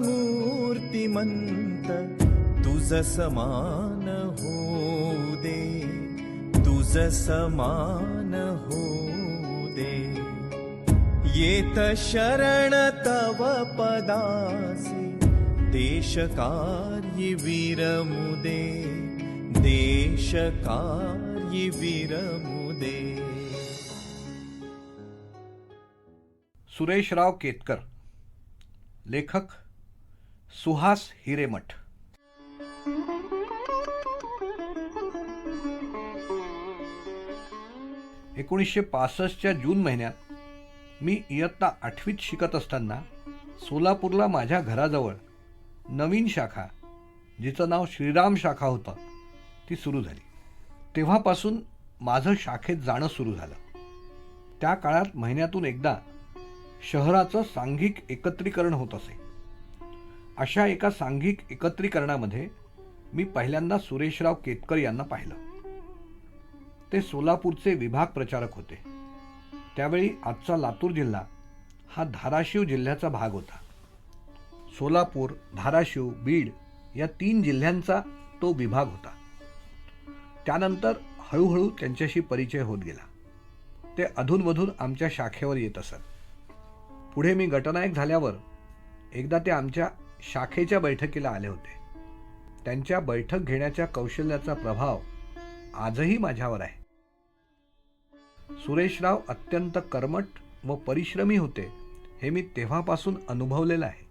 मूर्तिमंत तुझ समान होऊ दे तुझ समान हो दे। येत शरण तव पदासी देश कार्य विरमुदे देश कार्य विरमुदे सुरेशराव केतकर, लेखक सुहास हिरेमठ. एकोणीसशे पासष्टच्या जून महिन्यात मी इयत्ता आठवीत शिकत असताना सोलापूरला माझ्या घराजवळ नवीन शाखा जिचं नाव श्रीराम शाखा होतं ती सुरू झाली. तेव्हापासून माझं शाखेत जाणं सुरू झालं. त्या काळात महिन्यातून एकदा शहराचं सांघिक एकत्रीकरण होत असे. अशा एका सांघिक एकत्रीकरणामध्ये मी पहिल्यांदा सुरेशराव केतकर यांना पाहिलं. ते सोलापूरचे विभाग प्रचारक होते. त्यावेळी आजचा लातूर जिल्हा हा धाराशिव जिल्ह्याचा भाग होता. सोलापूर धाराशिव बीड या तीन जिल्ह्यांचा तो विभाग होता. त्यानंतर हळूहळू त्यांच्याशी परिचय होत गेला. ते अधूनमधून आमच्या शाखेवर येत असत. पुढे मी गटनायक झाल्यावर एकदा ते आमच्या शाखेच्या बैठकीला आले होते. त्यांच्या बैठक घेण्याच्या कौशल्याचा प्रभाव आजही माझ्यावर आहे. सुरेशराव अत्यंत कर्मट व परिश्रमी होते हे मी तेव्हापासून अनुभवलेलं आहे.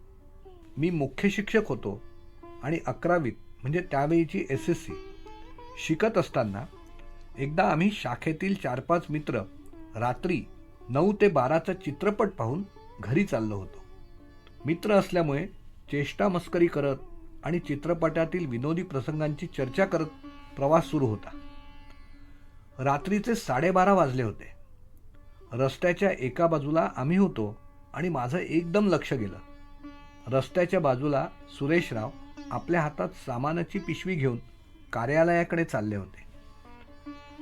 मी मुख्य शिक्षक होतो आणि अकरावीत म्हणजे त्यावेळीची एस एस सी शिकत असताना एकदा आम्ही शाखेतील चार पाच मित्र रात्री नऊ ते बाराचा चित्रपट पाहून घरी चाललो होतो. मित्र असल्यामुळे चेष्टा मस्करी करत आणि चित्रपटातील विनोदी प्रसंगांची चर्चा करत प्रवास सुरू होता. रात्रीचे साडेबारा वाजले होते. रस्त्याच्या एका बाजूला आम्ही होतो आणि माझं एकदम लक्ष गेलं. रस्त्याच्या बाजूला सुरेशराव आपल्या हातात सामानाची पिशवी घेऊन कार्यालयाकडे चालले होते.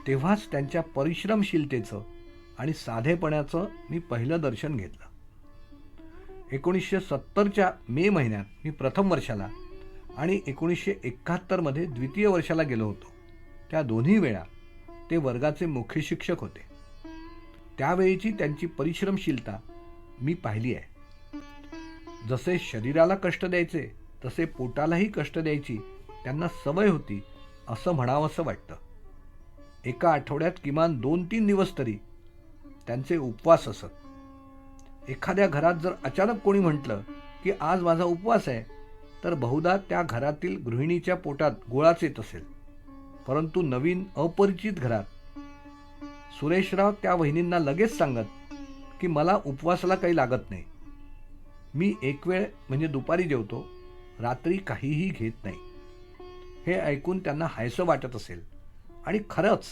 तेव्हाच त्यांच्या परिश्रमशीलतेचं आणि साधेपणाचं मी पहिलं दर्शन घेतलं. एकोणीसशे सत्तरच्या मे महिन्यात मी प्रथम वर्षाला आणि एकोणीसशे एकाहत्तरमध्ये द्वितीय वर्षाला गेलो होतो. त्या दोन्ही वेळा ते वर्गाचे मुख्य शिक्षक होते. त्यावेळीची त्यांची परिश्रमशीलता मी पाहिली आहे. जसे शरीराला कष्ट द्यायचे तसे पोटालाही कष्ट द्यायची त्यांना सवय होती असं म्हणावंसं वाटतं. एका आठवड्यात किमान दोन तीन दिवस तरी त्यांचे उपवास असत. एखाद्या घरात जर अचानक कोणी म्हटलं की आज माझा उपवास आहे तर बहुधा त्या घरातील गृहिणीच्या पोटात गोळाच येत असेल. परंतु नवीन अपरिचित घरात. सुरेशराव त्या वहिनींना लगेच सांगत की मला उपवासाला काही लागत नाही. मी एक वेळ म्हणजे दुपारी जेवतो रात्री काहीही घेत नाही. हे ऐकून त्यांना हायसं वाटत असेल. आणि खरंच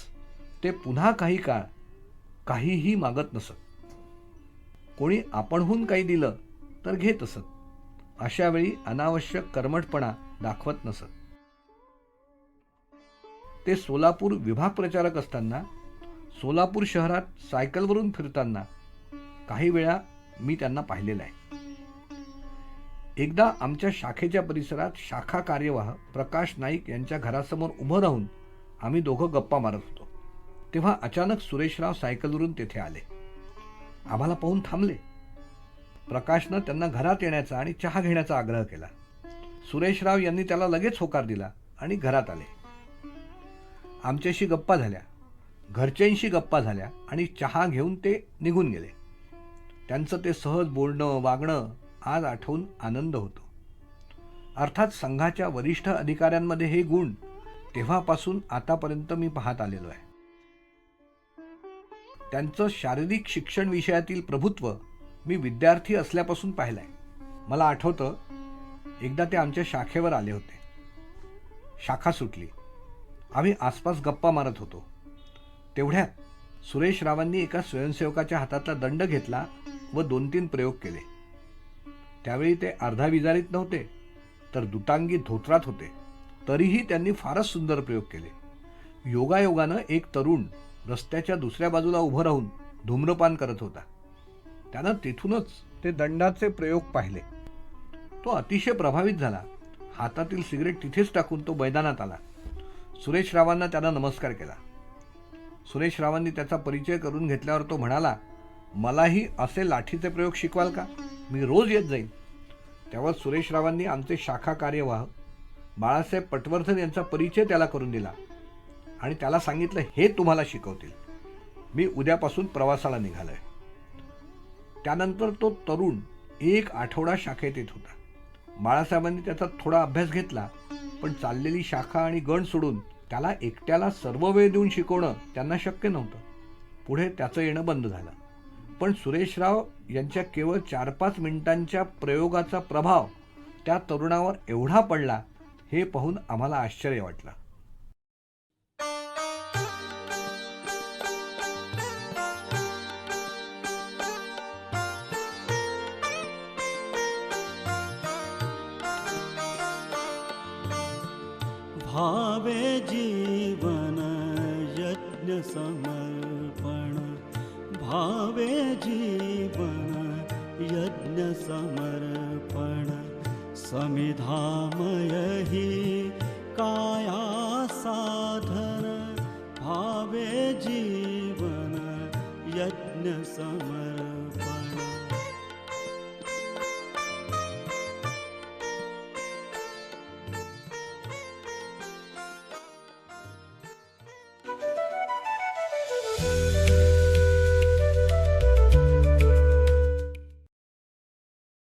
ते पुन्हा काही काळ काहीही मागत नसत. कोणी आपणहून काही दिलं तर घेत असत. अशावेळी अनावश्यक कर्मठपणा दाखवत नसत. ते सोलापूर विभाग प्रचारक असताना सोलापूर शहरात सायकलवरून फिरताना काही वेळा मी त्यांना पाहिलेलं आहे. एकदा आमच्या शाखेच्या परिसरात शाखा कार्यवाह प्रकाश नाईक यांच्या घरासमोर उभं राहून आम्ही दोघं गप्पा मारत होतो. तेव्हा अचानक सुरेशराव सायकलवरून तेथे आले. आम्हाला पाहून थांबले. प्रकाशनं त्यांना घरात येण्याचा आणि चहा घेण्याचा आग्रह केला. सुरेशराव यांनी त्याला लगेच होकार दिला आणि घरात आले. आमच्याशी गप्पा झाल्या. घरच्यांशी गप्पा झाल्या आणि चहा घेऊन ते निघून गेले. त्यांचं ते सहज बोलणं वागणं आज आठवून आनंद होतो. अर्थात संघाच्या वरिष्ठ अधिकाऱ्यांमध्ये हे गुण तेव्हापासून आतापर्यंत मी पाहत आलेलो आहे. त्यांचं शारीरिक शिक्षण विषयातील प्रभुत्व मी विद्यार्थी असल्यापासून पाहिलं आहे मला आठवतं एकदा ते आमच्या शाखेवर आले होते. शाखा सुटली. आम्ही आसपास गप्पा मारत होतो. तेवढ्यात सुरेश रावांनी एका स्वयंसेवकाच्या हातातला दंड घेतला व दोन तीन प्रयोग केले. त्यावेळी ते अर्धा विजारीत नव्हते तर दुटांगी धोत्रात होते. तरीही त्यांनी फारच सुंदर प्रयोग केले. योगायोगानं एक तरुण रस्त्याच्या दुसऱ्या बाजूला उभं राहून धूम्रपान करत होता. त्यानं तिथूनच ते दंडाचे प्रयोग पाहिले. तो अतिशय प्रभावित झाला. हातातील सिगरेट तिथेच टाकून तो मैदानात आला. सुरेश रावांना त्यानं नमस्कार केला. सुरेश रावांनी त्याचा परिचय करून घेतल्यावर तो म्हणाला मलाही असे लाठीचे प्रयोग शिकवाल का? मी रोज येत जाईन. तेव्हा सुरेश रावांनी आमचे शाखा कार्यवाह बाळासाहेब पटवर्धन यांचा परिचय त्याला करून दिला. आणि त्याला सांगितलं हे तुम्हाला शिकवतील. मी उद्यापासून प्रवासाला निघालोय. त्यानंतर तो तरुण एक आठवडा शाखेत येत होता. बाळासाहेबांनी त्याचा थोडा अभ्यास घेतला पण चाललेली शाखा आणि गण सोडून त्याला एकट्याला सर्व वेळ देऊन शिकवणं त्यांना शक्य नव्हतं. पुढे त्याचं येणं बंद झालं. पण सुरेशराव यांच्या केवळ चार पाच मिनिटांच्या प्रयोगाचा प्रभाव त्या तरुणावर एवढा पडला हे पाहून आम्हाला आश्चर्य वाटलं. भावे जीवन यज्ञ समर्पण। भावे जीवन यज्ञ समर्पण। समिधामय ही काया साधन। भावे जीवन यज्ञ समर्पण।